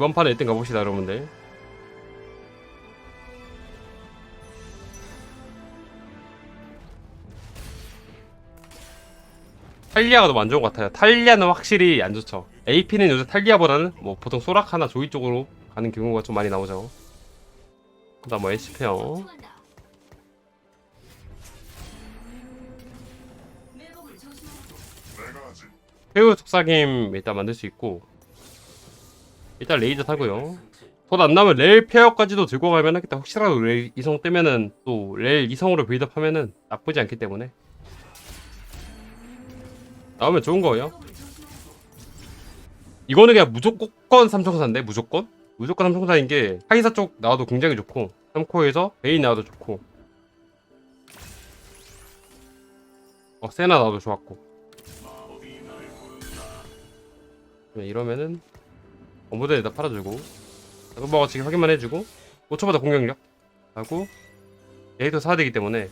이번 판에 1등 가봅시다 여러분들. 탈리아가 안 좋은 것 같아요. 탈리아는 확실히 안 좋죠. AP는 요새 탈리아보다는 뭐 보통 소라카나 조이 쪽으로 가는 경우가 좀 많이 나오죠. 그다음 뭐 HP요 회우 속삭임 일단 만들 수 있고 일단 레이저 타고요. 돈안 나면 레일 페어까지도 들고 가면 하겠다 혹시라도 레일 이성 뜨면은 또 레일 이성으로 빌드업 하면은 나쁘지 않기 때문에. 나오면 좋은 거예요. 이거는 그냥 무조건 삼총사인데 무조건? 무조건 삼총사인 게 카이사 쪽 나와도 굉장히 좋고 3코에서 베인 나와도 좋고. 어 세나 나와도 좋았고. 네, 이러면은 어무대에다 팔아주고 자동버거 지금 확인만 해주고 5초마다 공격력. 하고 얘도 사야 되기 때문에.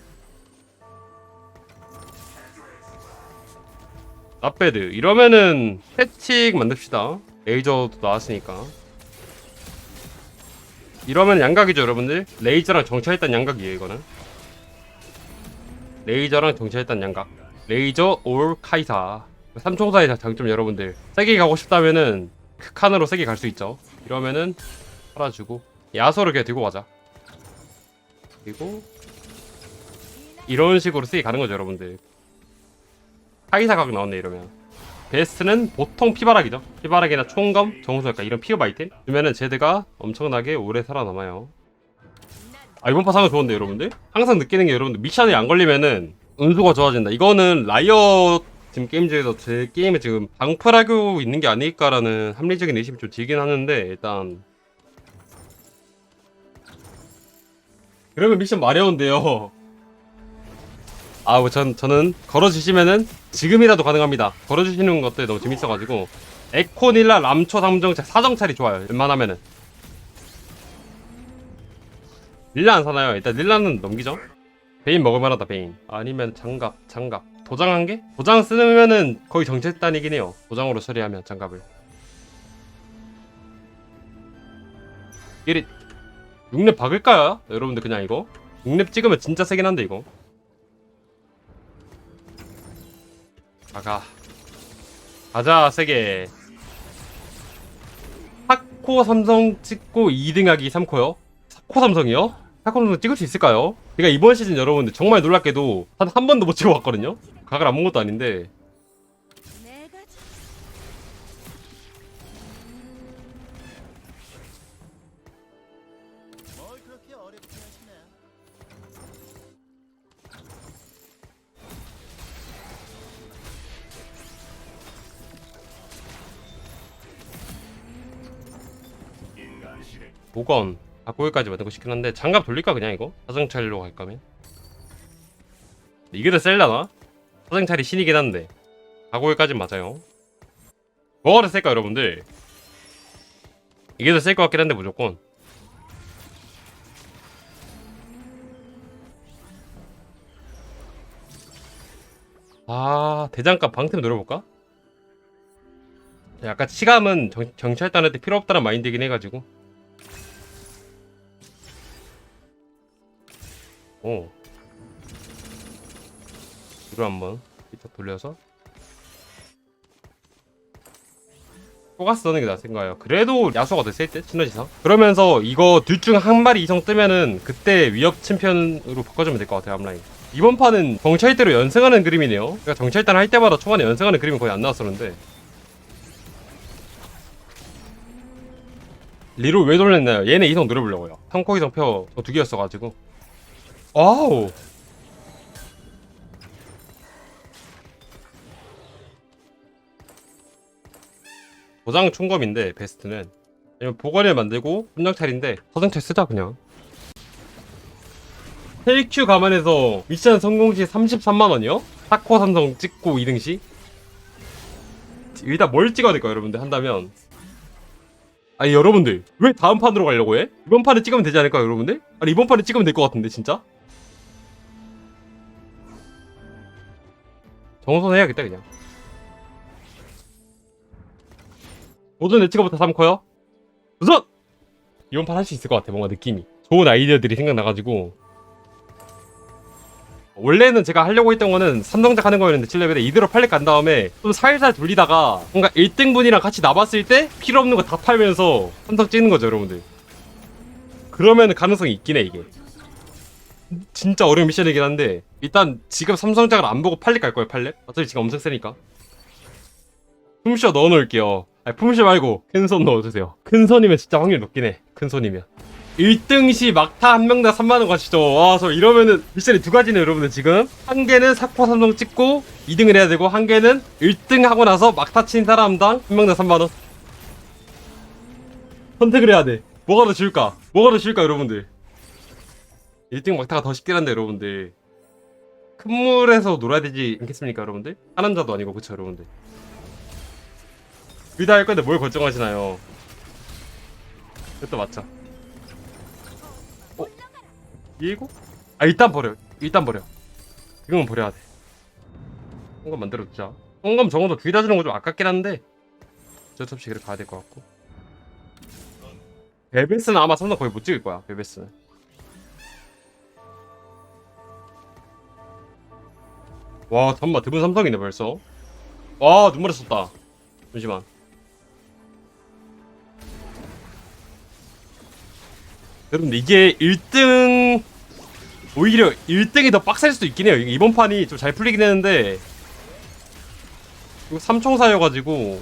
나배드 이러면은 패틱 만듭시다. 레이저도 나왔으니까. 이러면 양각이죠 여러분들? 레이저랑 정찰했단 양각이에요 이거는. 레이저랑 정찰했단 양각. 레이저 올 카이사. 삼총사의 장점 여러분들. 세게 가고 싶다면은 극한으로 세게 갈 수 있죠. 이러면은 팔아주고 야소를 그냥 들고 가자. 그리고 이런 식으로 세게 가는 거죠 여러분들. 카이사 각 나왔네 이러면. 베스트는 보통 피바락이죠. 피바락이나 총검 정수 약간 이런 피업 아이템. 그러면은 제드가 엄청나게 오래 살아남아요. 아 이번 파상은 좋은데 여러분들? 항상 느끼는 게 여러분들 미션이 안 걸리면은 운수가 좋아진다. 이거는 라이엇 지금 게임즈에서 제 게임에 지금 방풀하고 있는 게 아닐까라는 합리적인 의심이 좀 들긴 하는데 일단 그러면 미션 마려운데요 아, 뭐 전, 저는 걸어주시면은 지금이라도 가능합니다. 걸어주시는 것들 너무 재밌어가지고 에코닐라 람초 삼정차 사정찰이 좋아요. 웬만하면은 릴라 안 사나요? 일단 릴라는 넘기죠. 베인 먹을만하다 베인. 아니면 장갑, 장갑. 도장 한 개? 도장 쓰면은 거의 정체단이긴 해요. 도장으로 처리하면 장갑을. 이리 6렙 박을까요? 여러분들 그냥 이거 6렙 찍으면 진짜 세긴 한데 이거 가가 가자 세게 4코 삼성 찍고 2등하기 3코요 4코 삼성이요? 4코 삼성 찍을 수 있을까요? 제가 이번 시즌 여러분들 정말 놀랍게도 한 한 번도 못 찍어봤거든요 각을 안본 것도 아닌데 내가 지- 뭘 그렇게 어렵게 하시나? 보건 바꾸기까지 만들고 싶긴 한데 장갑 돌릴까 그냥 이거? 사정찰로 갈 거면 이게 더 셀라나? 사정찰이 신이긴 한데. 바꾸기까진 맞아요. 뭐가 더 셀까 여러분들? 이게 더 셀 것 같긴 한데 무조건. 아 대장갑 방템 노려볼까? 약간 치감은 정, 경찰단한테 필요 없다는 마인드이긴 해가지고. 오 이거 한번 살짝 돌려서 포가스 넣는 게 낫을 거예요 그래도 야수가 더 셀 때 시너지상 그러면서 이거 둘 중 한 마리 이성 뜨면은 그때 위협 챔피언으로 바꿔주면 될 것 같아요 앞라인 이번 판은 정찰대로 연승하는 그림이네요 그러니까 정찰단 할 때마다 초반에 연승하는 그림이 거의 안 나왔었는데 리로 왜 돌렸나요? 얘네 이성 노려보려고요. 3코 이성 표 두 개였어가지고. 아우! 도장 총검인데 베스트는 아니면 보관을 만들고 분장찰인데 서정찰 쓰자 그냥 헬큐 감안해서 미션 성공 시 33만원이요? 4코 삼성 찍고 2등 시? 일단 뭘 찍어야 될까요 여러분들 한다면 아니 여러분들 왜 다음 판으로 가려고 해? 이번 판에 찍으면 되지 않을까요 여러분들? 아니 이번 판에 찍으면 될 것 같은데 진짜? 정선 해야겠다 그냥 모든 예치가부터 3커요? 우선 이번 판 할 수 있을 것 같아 뭔가 느낌이. 좋은 아이디어들이 생각나가지고. 원래는 제가 하려고 했던 거는 삼성작 하는 거였는데 7레벨에 이대로 팔렉 간 다음에 좀 살살 돌리다가 뭔가 1등분이랑 같이 남았을 때 필요 없는 거 다 팔면서 삼성 찍는 거죠 여러분들. 그러면 가능성이 있긴 해 이게. 진짜 어려운 미션이긴 한데 일단 지금 삼성작을 안 보고 팔렉 갈 거예요 팔렉 어차피 지금 엄청 세니까. 품쇼 넣어놓을게요 아니 품쇼 말고 큰손 넣어주세요. 큰 손이면 진짜 확률 높긴 해 큰 손이면. 1등 시 막타 한 명당 3만원 가시죠. 와저 이러면은 미션이 두 가지네 여러분들 지금. 한 개는 사코 삼성 찍고 2등을 해야 되고 한 개는 1등 하고 나서 막타 친 사람당 한 명당 3만원. 선택을 해야 돼. 뭐가 더 쉬울까? 뭐가 더 쉬울까 여러분들? 1등 막타가 더 쉽긴 한데 여러분들. 큰 물에서 놀아야 되지 않겠습니까 여러분들? 하남자도 아니고 그쵸 여러분들 둘 다 할 건데 뭘 결정하시나요? 그것도 맞죠? 어? 이거? 아 일단 버려. 일단 버려. 지금은 버려야 돼. 홍감 만들어 두자. 홍감 적어도 둘 다 주는 거 좀 아깝긴 한데 없이 그래 가야 될 것 같고. 베베스는 아마 삼성 거의 못 찍을 거야 베베스는 와 잠깐만 드문 삼성이네 벌써. 와 눈물에 썼다. 잠시만 여러분들 이게 1등 오히려 1등이 더 빡셀 수도 있긴 해요. 이번 판이 좀 잘 풀리긴 했는데 이거 삼총사여가지고.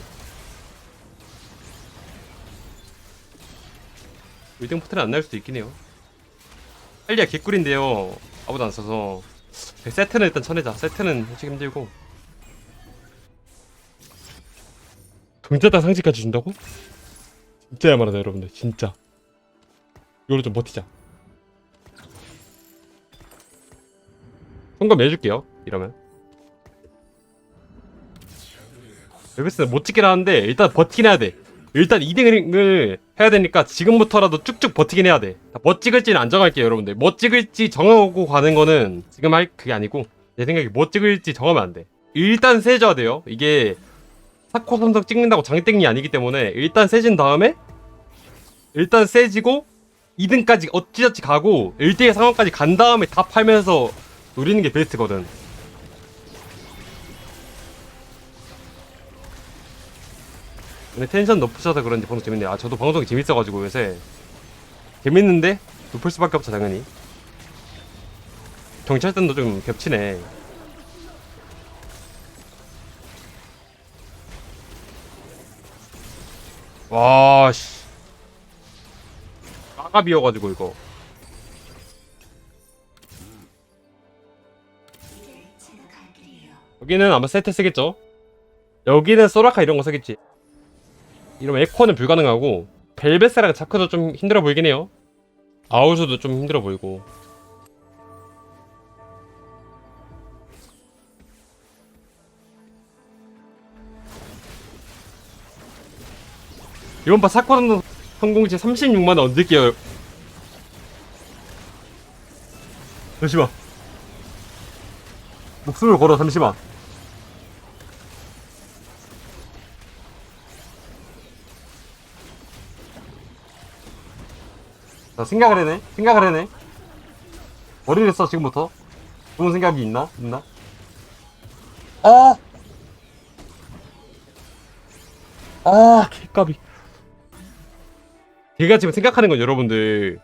1등 포트는 안 날 수도 있긴 해요. 빨리야 개꿀인데요. 아무도 안 써서. 세트는 일단 쳐내자. 세트는 솔직히 힘들고. 동자당 상지까지 준다고? 진짜 야만하다 여러분들. 진짜 이걸로 좀 버티자 성감 해줄게요 이러면 베베스는 못 찍긴 하는데 일단 버티긴 해야 돼 일단 2등을 해야 되니까 지금부터라도 쭉쭉 버티긴 해야 돼. 뭐 찍을지는 안 정할게요, 여러분들. 뭐 찍을지 정하고 가는 거는 지금 할 그게 아니고 내 생각에 뭐 찍을지 정하면 안 돼. 일단 세져야 돼요. 이게 사코 삼성 찍는다고 장땡이 아니기 때문에 일단 세진 다음에 일단 세지고 2등까지 어찌저찌 가고 1등의 상황까지 간 다음에 다 팔면서 노리는 게 베스트거든. 근데 텐션 높으셔서 그런지 방송 재밌네요. 아 저도 방송이 재밌어가지고 요새 재밌는데 높을 수밖에 없죠 당연히. 경찰단도 좀 겹치네. 와 씨. 까갑이어가지고 이거. 여기는 아마 세트 쓰겠죠? 여기는 소라카 이런 거 쓰겠지. 이러면 에코는 불가능하고 벨베스랑 자크도 좀 힘들어 보이긴 해요 아우스도 좀 힘들어 보이고 이번 파 사코는 성공시 36만원 얹을게요 잠시만 목숨을 걸어 잠시만 자, 생각을 해네. 생각을 해네. 머리를 써, 지금부터. 좋은 생각이 있나? 있나? 아! 아, 개까비. 제가 지금 생각하는 건 여러분들,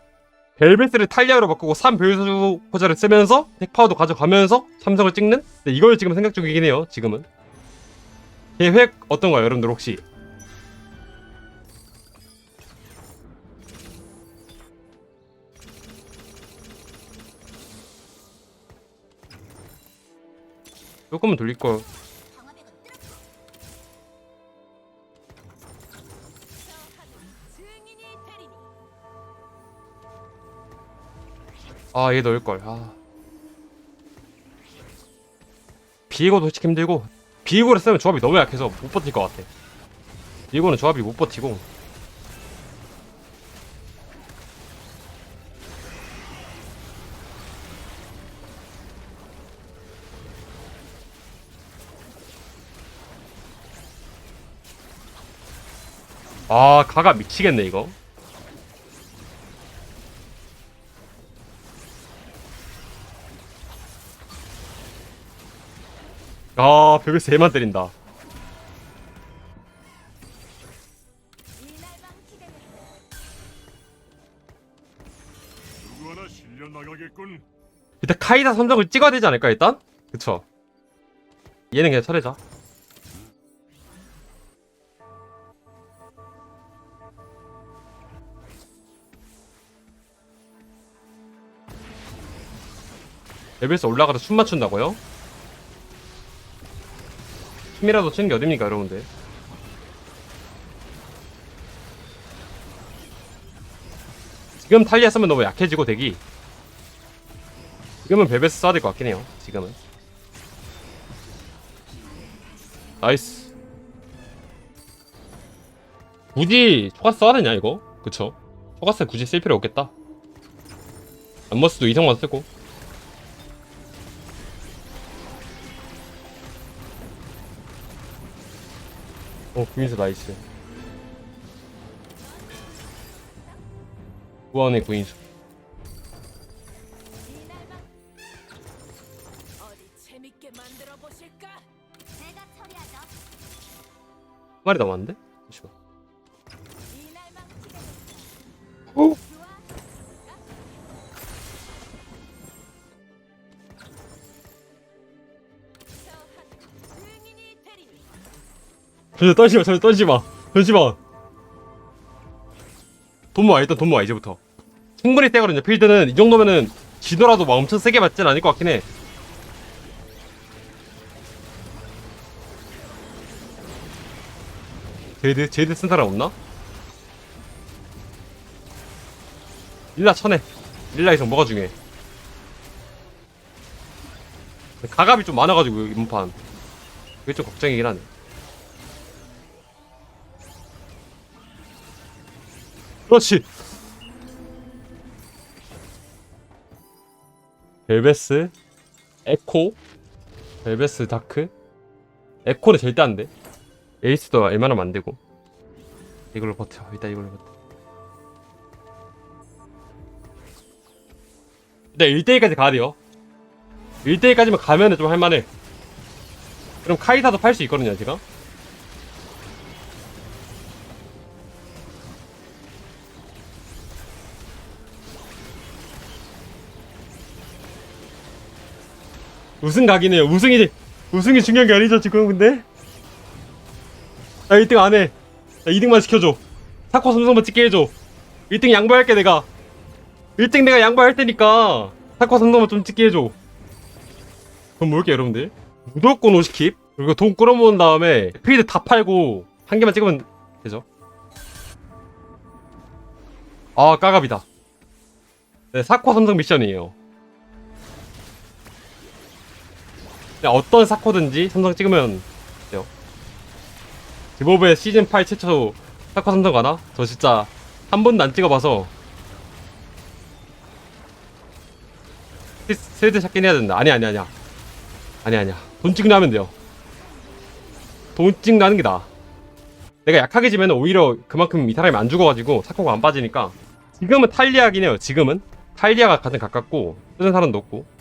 벨베스를 탈리아로 바꾸고 3별수 포자를 쓰면서, 덱파워도 가져가면서, 삼성을 찍는? 네, 이걸 지금 생각 중이긴 해요, 지금은. 계획 어떤가요, 여러분들 혹시? 조금은 돌릴 거. 아, 얘 넣을 걸. 아. 비에고도 솔직히 힘들고 비에고를 쓰면 조합이 너무 약해서 못 버틸 것 같아. 비에고는 조합이 못 버티고. 아, 가가 미치겠네 이거. 벽에서 대만 때린다 이날방 기대는 누구 하나 실려 나가겠군. 일단 카이사 선정을 찍어야 되지 않을까 일단? 그쵸 얘는 그냥 처리자 레벨스 올라가서 춤 맞춘다고요? 춤이라도 추는 게 어딥니까 여러분들 지금 탈리아 쓰면 너무 약해지고 대기 지금은 벨벳 써야 될 것 같긴 해요. 지금은. 나이스. 굳이 초가스 써야 되냐 이거? 그쵸? 초가스 굳이 쓸 필요 없겠다. 안머스도 이성만 쓰고. 어, 구인수 나이스. 구원의 구인수. 한 마리 남았는데? 잠시만. 이 전혀 떨지마 전혀 떨지마. 잠시만 돈 모아 일단 돈 모아 이제부터. 충분히 세거든요. 필드는 이 정도면은 지더라도 막 엄청 세게 맞진 않을 것 같긴 해. 제이드 제이드 쓴 사람 없나? 릴라 쳐내. 릴라 이성 뭐가 중요해? 가갑이 좀 많아가지고 이번 판. 그게 좀 걱정이긴 하네 그렇지. 벨베스, 에코, 벨베스 다크, 에코는 절대 안 돼. 에이스도 웬만하면 안 되고. 이걸로 버텨. 일단 이걸로 버텨. 일단 1대1까지 가야 돼요. 1대1까지만 가면은 좀 할만해. 그럼 카이사도 팔 수 있거든요, 제가. 우승 각이네요. 우승이 우승이 중요한 게 아니죠 지금 근데. 나 1등 안 해. 나 2등만 시켜줘. 사코 삼성만 찍게 해줘. 1등 양보할게 내가. 1등 내가 양보할 테니까 사코 삼성만 좀 찍게 해줘. 돈 모을게 여러분들. 무조건 50킵. 그리고 돈 끌어모은 다음에 필드 다 팔고 한 개만 찍으면 되죠. 아 까갑이다. 네 사코 삼성 미션이에요. 그냥 어떤 사코든지 삼성 찍으면 돼요. 디보브의 시즌 8 최초 사코 삼성 가나? 저 진짜 한 번도 안 찍어봐서 스- 스레드 찾긴 해야 된다. 아니 아니 아니야. 아니 아니야. 돈 찍나 하면 돼요. 돈 찍나는 게 나아. 내가 약하게 지면 오히려 그만큼 이 사람이 안 죽어가지고 사코가 안 빠지니까 지금은 탈리아긴 해요. 지금은 탈리아가 가장 가깝고 쓰는 사람도 없고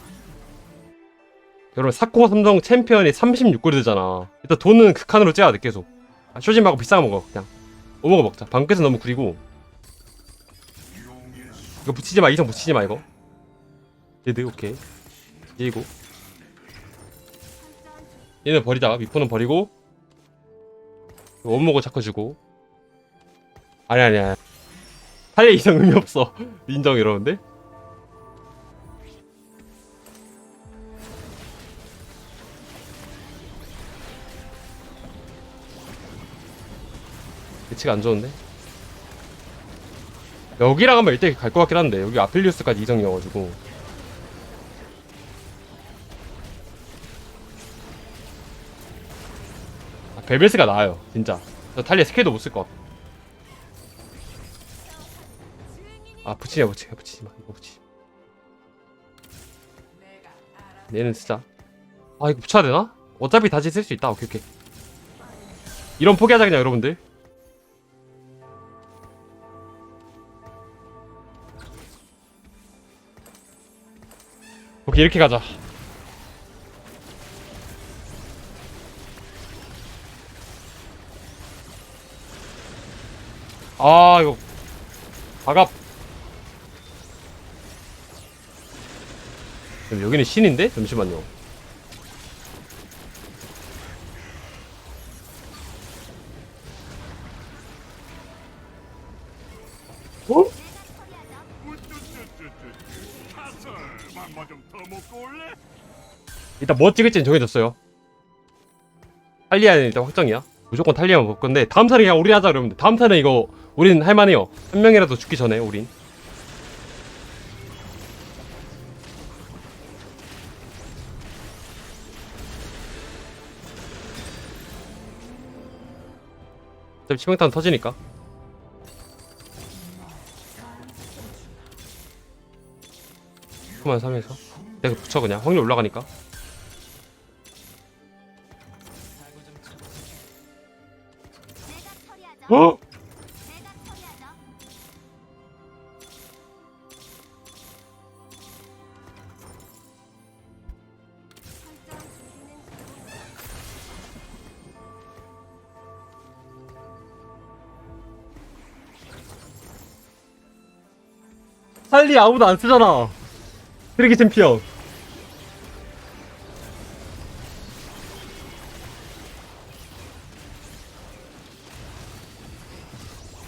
여러분 사코 삼성 챔피언이 36골드잖아. 일단 돈은 극한으로 째야 돼 계속. 아, 쇼진 말고 비싼 거 먹어 그냥. 오먹어 먹자. 방끝은 너무 구리고. 이거 붙이지 마 이성 붙이지 마 이거. 얘드 오케이. 얘고 얘는 버리자. 미포는 버리고. 이거 원목을 자꾸 주고. 아니 아니 아니. 탈리 이상 의미 없어. 인정 여러분들 위치가 안 좋은데? 여기랑 하면 일대 갈것 같긴 한데 여기 아필리우스까지 이성이어가지고. 아, 벨벳스가 나아요 진짜. 저 탈리아 스킬도 못 쓸 것 같아. 아 붙이냐 붙이냐 붙이지 마. 이거 붙이지 마. 얘는 진짜. 아 이거 붙여야 되나? 어차피 다시 쓸 수 있다. 오케이 오케이. 이런 포기하자 그냥 여러분들 오케이 이렇게 가자. 아 이거. 바갑 그럼 여기는 신인데? 잠시만요. 일단 뭐 찍을지는 정해졌어요. 탈리아는 일단 확정이야. 무조건 탈리아만 볼 건데 다음 탄에 그냥 우린 하자 여러분들 다음 탄에 이거 우린 할만해요. 한 명이라도 죽기 전에 우린. 어차피 치명타는 터지니까. 그만 3에서. 내가 붙여 그냥. 확률 올라가니까 어? 살리 아무도 안 쓰잖아. 쓰레기 챔피언.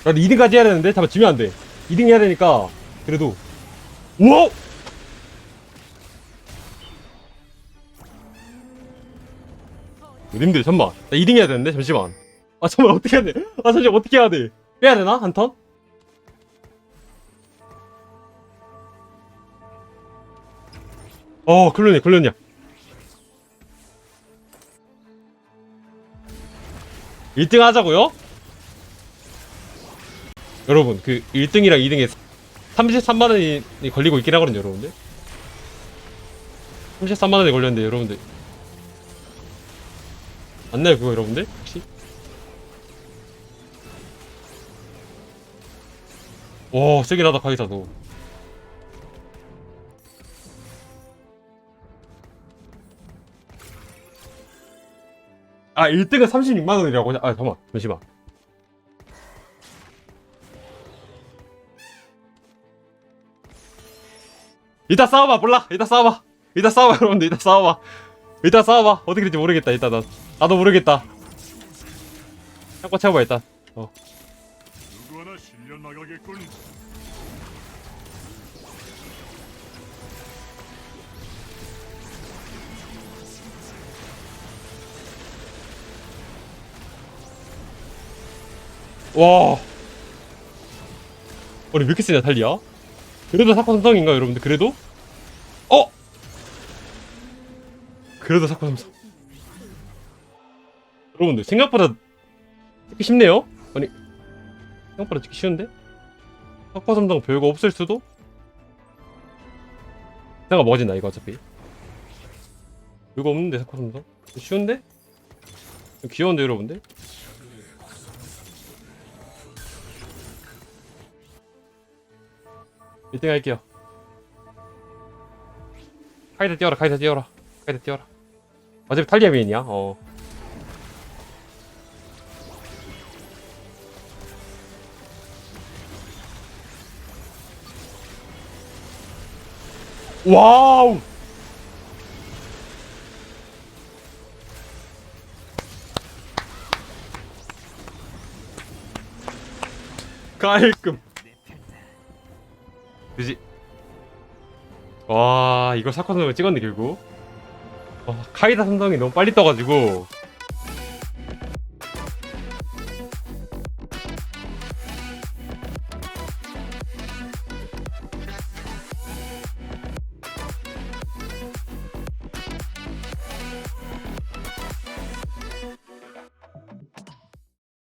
나도 2등까지 해야 되는데? 잠깐 지면 안 돼. 2등 해야 되니까, 그래도. 우와! 님들, 잠만. 나 2등 해야 되는데? 잠시만. 아, 잠만, 어떻게 해야 돼? 아, 잠시만, 어떻게 해야 돼? 빼야 되나? 한 턴? 어, 클론이야, 클론이야. 일등 하자고요? 여러분, 그 1등이랑 2등에 33만원이 걸리고 있긴 하거든요, 여러분들. 33만원이 걸렸는데, 여러분들. 맞나요, 그거, 여러분들? 혹시? 와, 세긴 하다, 카이사도. 아 1등은 36만원이라고 아 잠깐만 잠시만 이따 싸워봐 몰라. 이따 싸워봐. 이따 싸워봐 여러분들. 이따 싸워봐. 이따 싸워봐. 어떻게 될지 모르겠다 일단 난. 나도 모르겠다. 한번 채워봐 일단. 어. 누구 하나 실려 나가겠군. 와. 우리 왜 이렇게 세냐 달리야? 그래도 사코 삼성인가 여러분들? 그래도? 어? 그래도 사코 삼성 여러분들 생각보다 찍기 쉽네요? 아니 생각보다 찍기 쉬운데? 사코 삼성 별거 없을 수도? 내가 뭐가진나 이거 어차피 별거 없는데 사코 삼성 쉬운데? 귀여운데 여러분들? 일등 할게요. 카이드 뛰어라, 카이드 뛰어라, 카이드 뛰어라. 어차피 탈리아 메인이야. 어. 와우. 깔끔. 그지? 와 사건 선을 찍었네 결국. 와, 카이다 삼성이 너무 빨리 떠가지고